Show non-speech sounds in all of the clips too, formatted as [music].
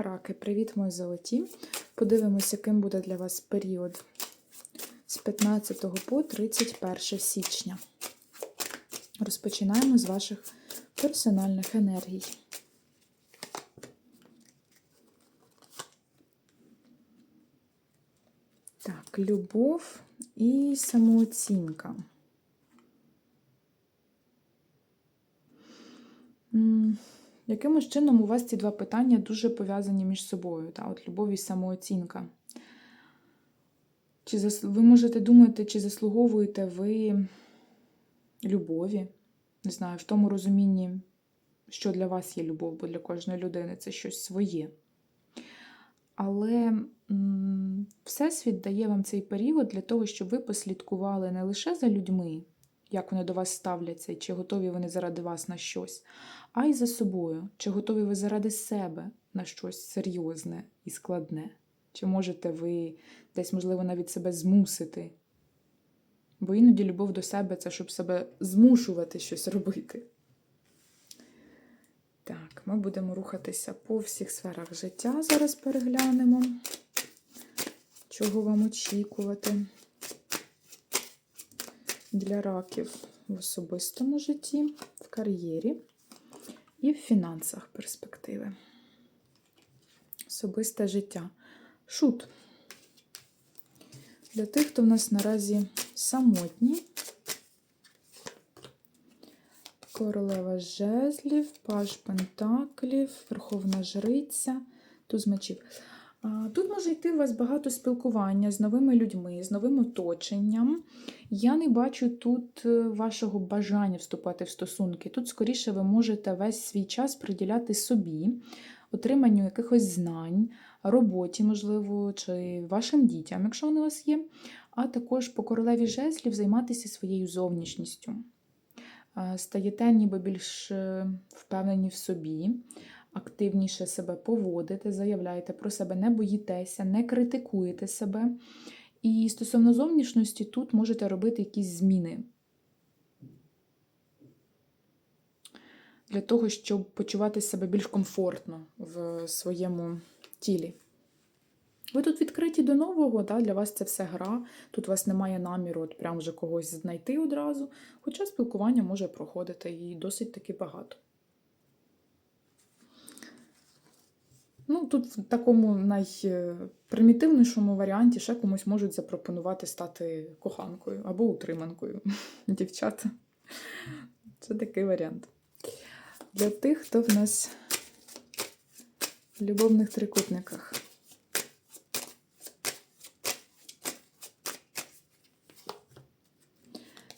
Раки, привіт, мої золоті. Подивимося, яким буде для вас період з 15 по 31 січня. Розпочинаємо з ваших персональних енергій. Так, любов і самооцінка. Якимось чином у вас ці два питання дуже пов'язані між собою, та, от любов і самооцінка. Чи зас... Ви можете думати, чи заслуговуєте ви любові? Не знаю, в тому розумінні, що для вас є любов, бо для кожної людини це щось своє. Але Всесвіт дає вам цей період для того, щоб ви послідкували не лише за людьми, як вони до вас ставляться, і чи готові вони заради вас на щось, а й за собою, чи готові ви заради себе на щось серйозне і складне. Чи можете ви десь, можливо, навіть себе змусити? Бо іноді любов до себе це щоб себе змушувати щось робити. Так, ми будемо рухатися по всіх сферах життя. Зараз переглянемо, чого вам очікувати для раків в особистому житті, в кар'єрі і в фінансах перспективи. Особисте життя. Шут. Для тих, хто в нас наразі самотні. Королева жезлів, паж пентаклів, верховна жриця, туз мечів. Тут може йти у вас багато спілкування з новими людьми, з новим оточенням. Я не бачу тут е, вашого бажання вступати в стосунки. Тут, скоріше, ви можете весь свій час приділяти собі, отриманню якихось знань, роботі, можливо, чи вашим дітям, якщо вони у вас є, а також по королеві жезлів займатися своєю зовнішністю. Стаєте ніби більш е, впевнені в собі активніше себе поводите, заявляєте про себе, не боїтеся, не критикуєте себе. І стосовно зовнішності, тут можете робити якісь зміни. Для того, щоб почувати себе більш комфортно в своєму тілі. Ви тут відкриті до нового, да? для вас це все гра. Тут у вас немає наміру от прям вже когось знайти одразу. Хоча спілкування може проходити і досить таки багато. Ну, тут в такому найпримітивнішому варіанті ще комусь можуть запропонувати стати коханкою або утриманкою [laughs] дівчата. Це такий варіант. Для тих, хто в нас в любовних трикутниках.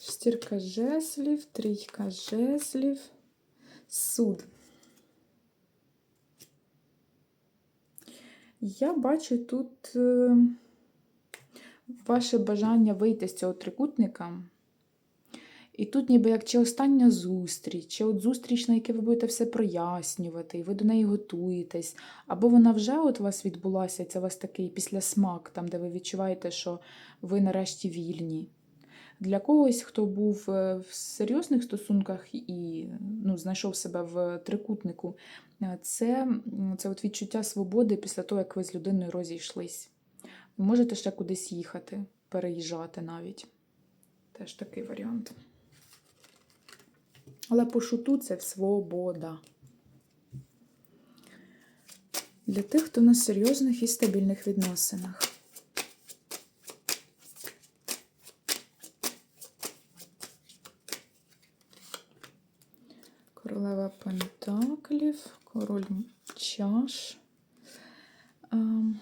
Шестірка жеслів, трійка жеслів, суд. Я бачу тут е, ваше бажання вийти з цього трикутника. І тут ніби як чи остання зустріч, чи от зустріч, на якій ви будете все прояснювати, і ви до неї готуєтесь, або вона вже от у вас відбулася, це у вас такий післясмак, там, де ви відчуваєте, що ви нарешті вільні. Для когось, хто був е, в серйозних стосунках і ну, знайшов себе в трикутнику, е, це це от відчуття свободи після того, як ви з людиною розійшлись. Можете ще кудись їхати, переїжджати навіть. Теж такий варіант. Але по шуту це свобода. Для тих, хто на серйозних і стабільних відносинах. Королева Пентаклів, король чаш, ем,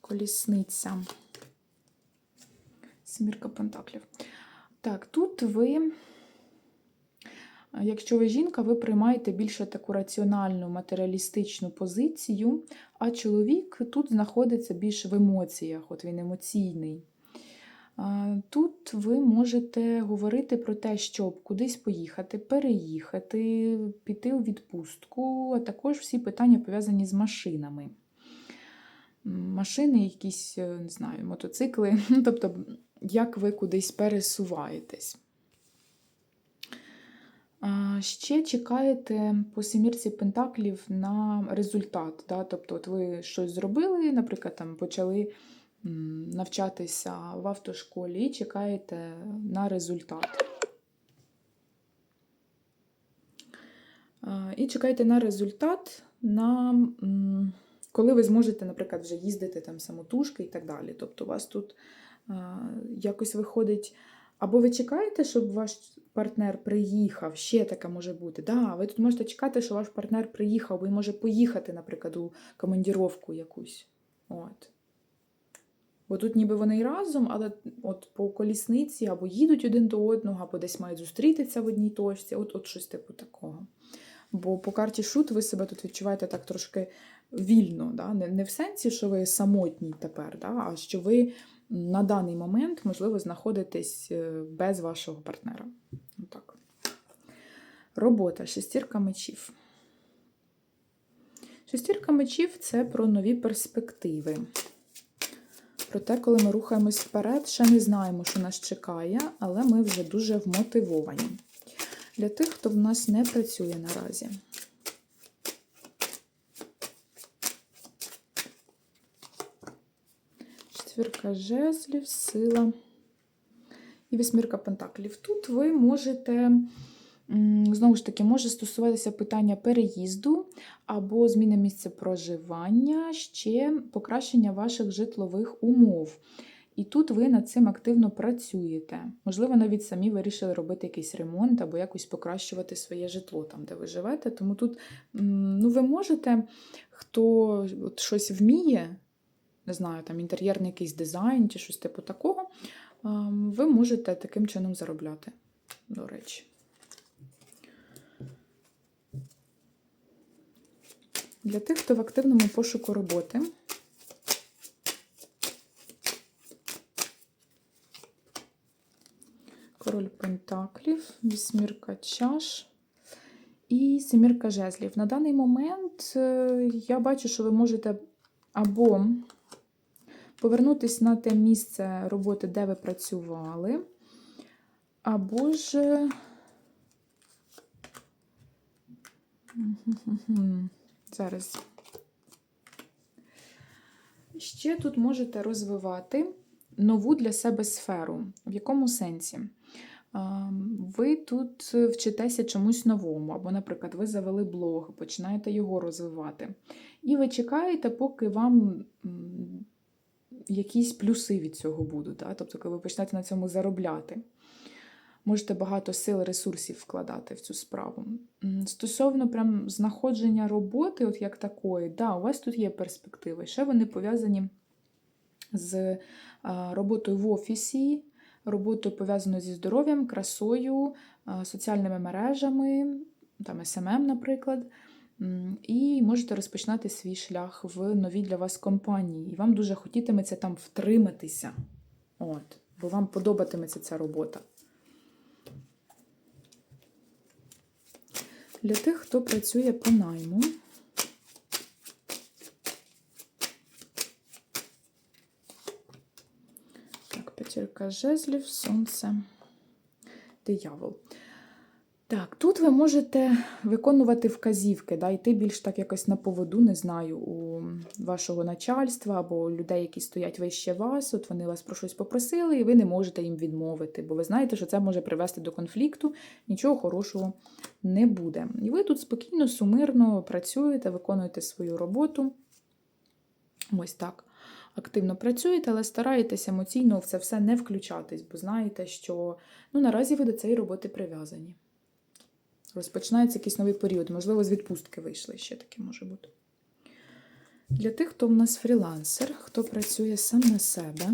колісниця, Смірка Пентаклів. Так, тут ви, якщо ви жінка, ви приймаєте більше таку раціональну, матеріалістичну позицію, а чоловік тут знаходиться більше в емоціях, от він емоційний. Тут ви можете говорити про те, щоб кудись поїхати, переїхати, піти у відпустку, а також всі питання пов'язані з машинами. Машини, якісь, е, не знаю, мотоцикли, [laughs] тобто, як ви кудись пересуваєтесь. Ще чекаєте по семірці пентаклів на результат. Да? Тобто, от ви щось зробили, наприклад, там почали навчатися в автошколі і чекаєте на результат. І чекаєте на результат, на, коли ви зможете, наприклад, вже їздити там самотужки і так далі. Тобто, у вас тут якось виходить. Або ви чекаєте, щоб ваш партнер приїхав, ще таке може бути. Да, ви тут можете чекати, що ваш партнер приїхав, бо він може поїхати, наприклад, у командіровку якусь. От. Бо тут ніби вони і разом, але от по колісниці або їдуть один до одного, або десь мають зустрітися в одній точці, от, от щось типу такого. Бо по карті шут ви себе тут відчуваєте так трошки вільно, да? не, не в сенсі, що ви самотній тепер, да? а що ви на даний момент, можливо, знаходитесь е, без вашого партнера. Отак. Робота, шестірка мечів. Шестірка мечів це про нові перспективи. Про те, коли ми рухаємось вперед, ще не знаємо, що нас чекає, але ми вже дуже вмотивовані. Для тих, хто в нас не працює наразі. Четвірка жезлів, сила і вісьмірка пентаклів. Тут ви можете, знову ж таки, може стосуватися питання переїзду або зміни місця проживання, ще покращення ваших житлових умов. І тут ви над цим активно працюєте. Можливо, навіть самі вирішили робити якийсь ремонт або якось покращувати своє житло там, де ви живете. Тому тут ну, ви можете, хто от щось вміє, не знаю, там інтер'єрний якийсь дизайн чи щось типу такого, ви можете таким чином заробляти, до речі. Для тих, хто в активному пошуку роботи. Король Пентаклів, вісьмірка чаш і семірка жезлів. На даний момент е, я бачу, що ви можете або повернутися на те місце роботи, де ви працювали, або ж. Зараз. Ще тут можете розвивати нову для себе сферу. В якому сенсі? Ви тут вчитеся чомусь новому, або, наприклад, ви завели блог, починаєте його розвивати. І ви чекаєте, поки вам якісь плюси від цього будуть. Да? Тобто, коли ви почнете на цьому заробляти, можете багато сил, ресурсів вкладати в цю справу. Стосовно прям знаходження роботи, от як такої, да, у вас тут є перспективи. Ще вони пов'язані з роботою в офісі, роботою пов'язаною зі здоров'ям, красою, соціальними мережами, там СММ, наприклад. І можете розпочинати свій шлях в новій для вас компанії. І вам дуже хотітиметься там втриматися. От, Бо вам подобатиметься ця робота. Для тих, хто працює по найму. Так, п'ятірка жезлів, сонце, диявол. Так, тут ви можете виконувати вказівки, да, йти більш так якось на поводу, не знаю, у вашого начальства або людей, які стоять вище вас, от вони вас про щось попросили, і ви не можете їм відмовити, бо ви знаєте, що це може привести до конфлікту, нічого хорошого не буде. І ви тут спокійно, сумирно працюєте, виконуєте свою роботу. Ось так. Активно працюєте, але стараєтесь емоційно в це все не включатись, бо знаєте, що ну, наразі ви до цієї роботи прив'язані. Розпочинається якийсь новий період, можливо, з відпустки вийшли ще таке може бути. Для тих, хто в нас фрілансер, хто працює сам на себе.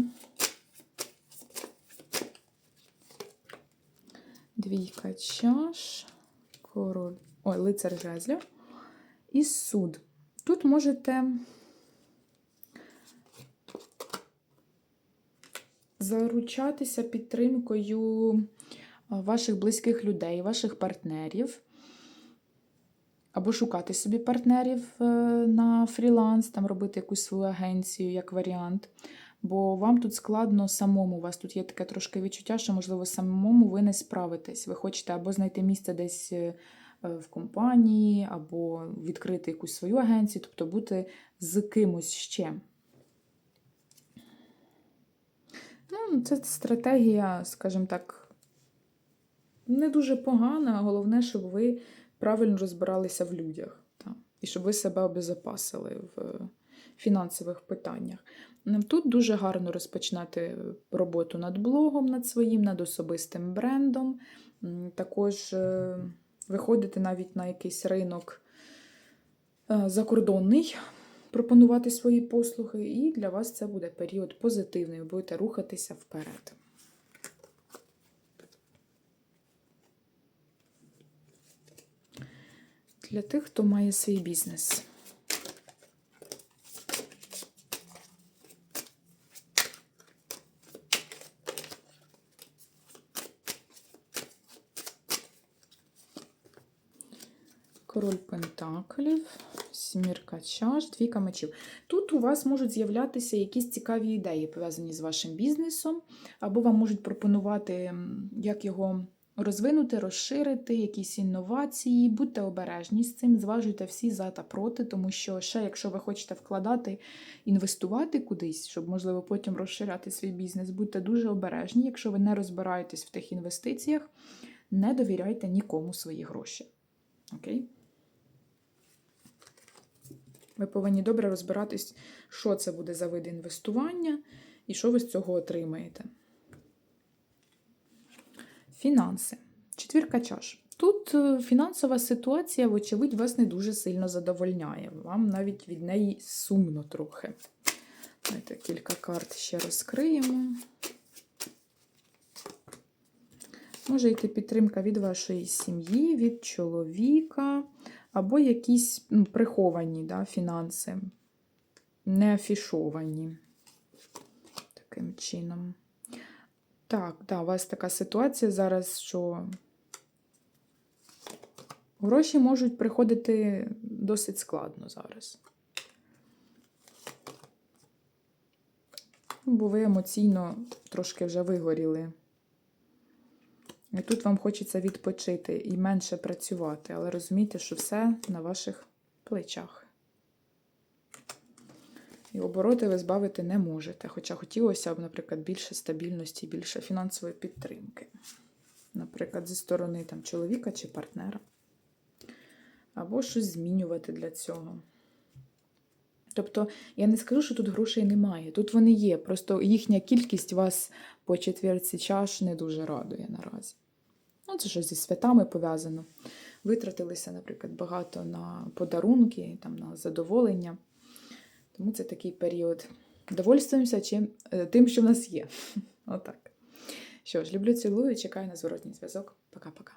Двійка чаш, король, ой, лицар жезлів і суд. Тут можете заручатися підтримкою ваших близьких людей, ваших партнерів, або шукати собі партнерів е, на фріланс, там робити якусь свою агенцію як варіант. бо вам тут складно самому. У вас тут є таке трошки відчуття, що, можливо, самому ви не справитесь. Ви хочете або знайти місце десь е, в компанії, або відкрити якусь свою агенцію, тобто бути з кимось ще. Ну, це стратегія, скажімо так, не дуже погана, головне, щоб ви правильно розбиралися в людях. Та, і щоб ви себе обезопасили в фінансових питаннях. Тут дуже гарно розпочинати роботу над блогом, над своїм, над особистим брендом. Також е, виходити навіть на якийсь ринок е, закордонний, пропонувати свої послуги, і для вас це буде період позитивний, ви будете рухатися вперед. Для тих, хто має свій бізнес. Король Пентаклів, сімірка чаш, двійка мечів. Тут у вас можуть з'являтися якісь цікаві ідеї, пов'язані з вашим бізнесом, або вам можуть пропонувати, як його розвинути, розширити, якісь інновації. Будьте обережні з цим, зважуйте всі за та проти, тому що ще, якщо ви хочете вкладати, інвестувати кудись, щоб, можливо, потім розширяти свій бізнес, будьте дуже обережні. Якщо ви не розбираєтесь в тих інвестиціях, не довіряйте нікому свої гроші. Окей? Ви повинні добре розбиратись, що це буде за вид інвестування і що ви з цього отримаєте. Фінанси. Четвірка чаш. Тут е, фінансова ситуація, вочевидь, вас не дуже сильно задовольняє. Вам навіть від неї сумно трохи. Давайте кілька карт ще розкриємо. Може йти підтримка від вашої сім'ї, від чоловіка, або якісь ну, приховані да, фінанси, не афішовані. Таким чином. Так, да, у вас така ситуація зараз, що гроші можуть приходити досить складно зараз. Бо ви емоційно трошки вже вигоріли. І тут вам хочеться відпочити і менше працювати, але розумійте, що все на ваших плечах. І обороти ви збавити не можете. Хоча хотілося б, наприклад, більше стабільності, більше фінансової підтримки. Наприклад, зі сторони там, чоловіка чи партнера. Або щось змінювати для цього. Тобто, я не скажу, що тут грошей немає. Тут вони є. Просто їхня кількість вас по четвірці чаш не дуже радує наразі. Ну, це щось зі святами пов'язано. Витратилися, наприклад, багато на подарунки, там, на задоволення. Тому це такий період. Довольствуємося чим, е, тим, що в нас є. [laughs] Отак. Що ж, люблю, цілую, чекаю на зворотній зв'язок. Пока-пока.